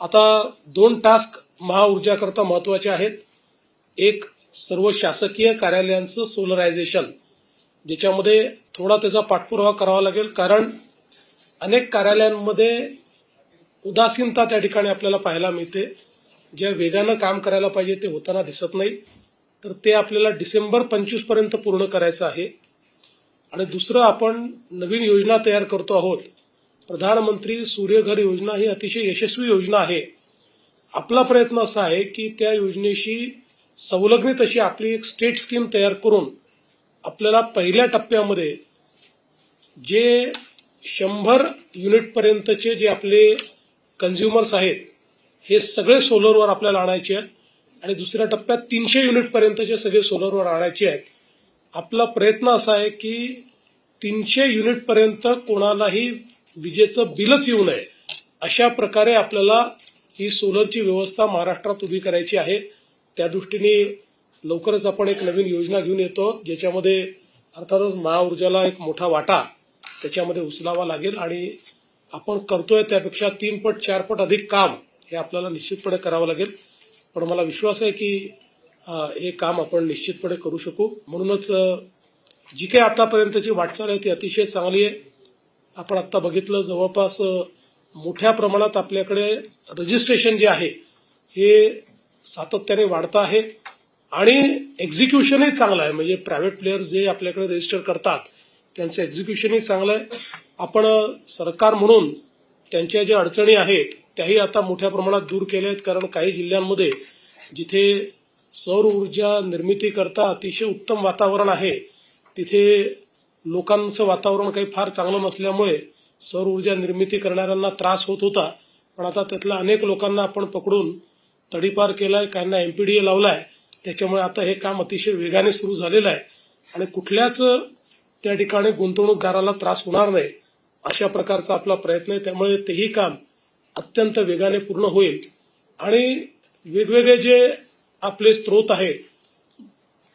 आता दोन टास्क महाऊर्जाकरता महत्त्वाचे आहेत. एक सर्व शासकीय कार्यालयांचं सोलरायझेशन ज्याच्यामध्ये थोडा त्याचा पाठपुरावा करावा लागेल. कारण अनेक कार्यालयांमध्ये उदासीनता त्या ठिकाणी आपल्याला पाहायला मिळते. ज्या वेगानं काम करायला पाहिजे ते होताना दिसत नाही. तर ते आपल्याला डिसेंबर पंचवीसपर्यंत पूर्ण करायचं आहे. आणि दुसरं आपण नवीन योजना तयार करतो आहोत. प्रधानमंत्री सूर्यघर योजना ही अतिशय यशस्वी योजना आहे. आपला प्रयत्न असा आहे की त्या योजनेशी संलग्नित अशी आपली एक स्टेट स्कीम तयार करून आपल्याला पहिल्या टप्प्यामध्ये जे शंभर युनिटपर्यंतचे जे आपले कन्झ्युमर्स आहेत हे सगळे सोलरवर आपल्याला आणायचे आहेत आणि दुसऱ्या टप्प्यात तीनशे युनिटपर्यंतचे सगळे सोलरवर आणायचे आहेत. आपला प्रयत्न असा आहे की तीनशे युनिटपर्यंत कोणालाही विजेचं बिलच येऊ नये अशा प्रकारे आपल्याला ही सोलरची व्यवस्था महाराष्ट्रात उभी करायची आहे. त्या दृष्टीने लवकरच आपण एक नवीन योजना घेऊन येतो ज्याच्यामध्ये अर्थातच महाऊर्जाला एक मोठा वाटा त्याच्यामध्ये उचलावा लागेल आणि आपण करतोय त्यापेक्षा तीन पट चार पट अधिक काम हे आपल्याला निश्चितपणे करावं लागेल. पण मला विश्वास आहे की हे काम आपण निश्चितपणे करू शकू. म्हणूनच जी काही आतापर्यंतची वाटचाल आहे ती अतिशय चांगली आहे. आपण आता बघितलं जवळपास मोठ्या प्रमाणात आपल्याकडे रजिस्ट्रेशन जे आहे हे सातत्याने वाढतं आहे आणि एक्झिक्युशनही चांगलं आहे. म्हणजे प्रायव्हेट प्लेयर्स जे आपल्याकडे रजिस्टर करतात त्यांचं एक्झिक्युशनही चांगलं आहे. आपण सरकार म्हणून त्यांच्या ज्या अडचणी आहेत त्याही आता मोठ्या प्रमाणात दूर केल्या आहेत. कारण काही जिल्ह्यांमध्ये जिथे सौर ऊर्जा निर्मितीकरता अतिशय उत्तम वातावरण आहे तिथे लोकांचं वातावरण काही फार चांगलं नसल्यामुळे सौर ऊर्जा निर्मिती करणाऱ्यांना त्रास होत होता. पण आता त्यातल्या अनेक लोकांना आपण पकडून तडीपार केलाय काहींना एमपीडीए लावलाय. त्याच्यामुळे आता हे काम अतिशय वेगाने सुरू झालेलं आहे. आणि कुठल्याच त्या ठिकाणी गुंतवणूकदाराला त्रास होणार नाही अशा प्रकारचा आपला प्रयत्न आहे. त्यामुळे तेही काम अत्यंत वेगाने पूर्ण होईल. आणि वेगवेगळे जे आपले स्रोत आहेत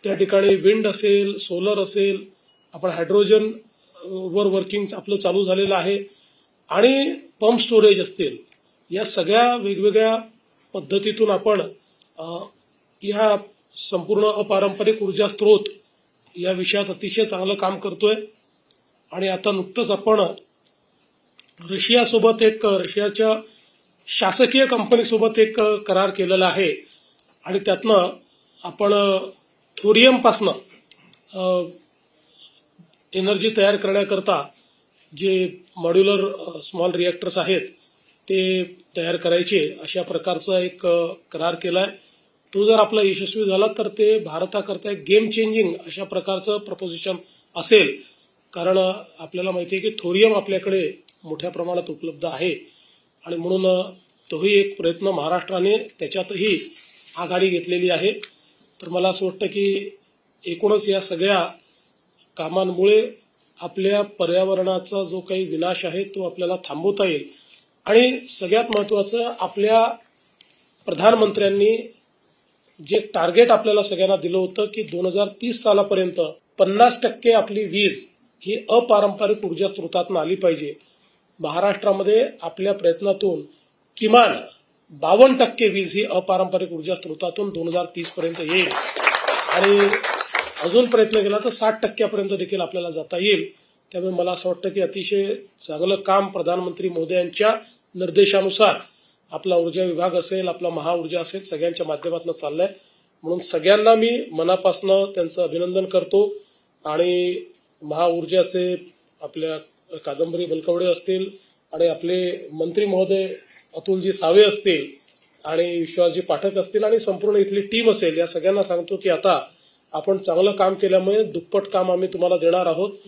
त्या ठिकाणी विंड असेल सोलर असेल आपण हायड्रोजन वर वर्किंग आपलं चालू झालेलं आहे. आणि पंप स्टोरेज असतील या सगळ्या वेगवेगळ्या पद्धतीतून आपण या संपूर्ण अपारंपरिक ऊर्जा स्रोत या विषयात अतिशय चांगलं काम करतोय. आणि आता नुकतंच आपण रशियासोबत एक रशियाच्या शासकीय कंपनीसोबत एक करार केलेला आहे. आणि त्यातनं आपण थोरियमपासनं एनर्जी तयार करण्याकरता जे मॉड्युलर स्मॉल रिएक्टर्स आहेत ते तयार करायचे. अशा प्रकारचा एक करार करार केलाय. तो जर आपला यशस्वी झाला तर ते भारताकरता एक गेम चेंजिंग अशा प्रकारचं प्रपोजिशन असेल. कारण आपल्याला माहिती आहे की थोरियम आपल्याकडे मोठ्या प्रमाणात उपलब्ध आहे. आणि म्हणून तोही एक प्रयत्न महाराष्ट्राने त्याच्यातही आघाडी घेतलेली आहे. तर मला असं वाटतं की एकूणच या सगळ्या कामांमुळे आपल्या पर्यावरणाचा जो काही विनाश आहे तो आपल्याला थांबवता येईल. आणि सगळ्यात महत्वाचं आपल्या प्रधानमंत्र्यांनी जे टार्गेट आपल्याला सगळ्यांना दिलं होतं की दोन हजार तीस सालापर्यंत पन्नास टक्के आपली वीज ही अपारंपरिक ऊर्जा स्रोतातून आली पाहिजे. महाराष्ट्रामध्ये आपल्या प्रयत्नातून किमान बावन्न टक्के वीज ही अपारंपरिक ऊर्जा स्रोतातून दोन हजार तीस पर्यंत येईल. आणि अजून प्रयत्न केला तर साठ टक्क्यापर्यंत देखील आपल्याला जाता येईल. त्यामुळे मला असं वाटतं की अतिशय चांगलं काम प्रधानमंत्री मोदयांच्या निर्देशानुसार आपला ऊर्जा विभाग असेल आपला महाऊर्जा असेल सगळ्यांच्या माध्यमातून चाललंय. म्हणून सगळ्यांना मी मनापासनं त्यांचं अभिनंदन करतो. आणि महाऊर्जाचे आपल्या कादंबरी बलकवडे असतील आणि आपले मंत्री महोदय अतुलजी सावे असतील आणि विश्वासजी पाठक असतील आणि संपूर्ण इथली टीम असेल या सगळ्यांना सांगतो की आता आपण चांगलं काम केल्यामुळे दुप्पट काम आम्ही तुम्हाला देणार आहोत.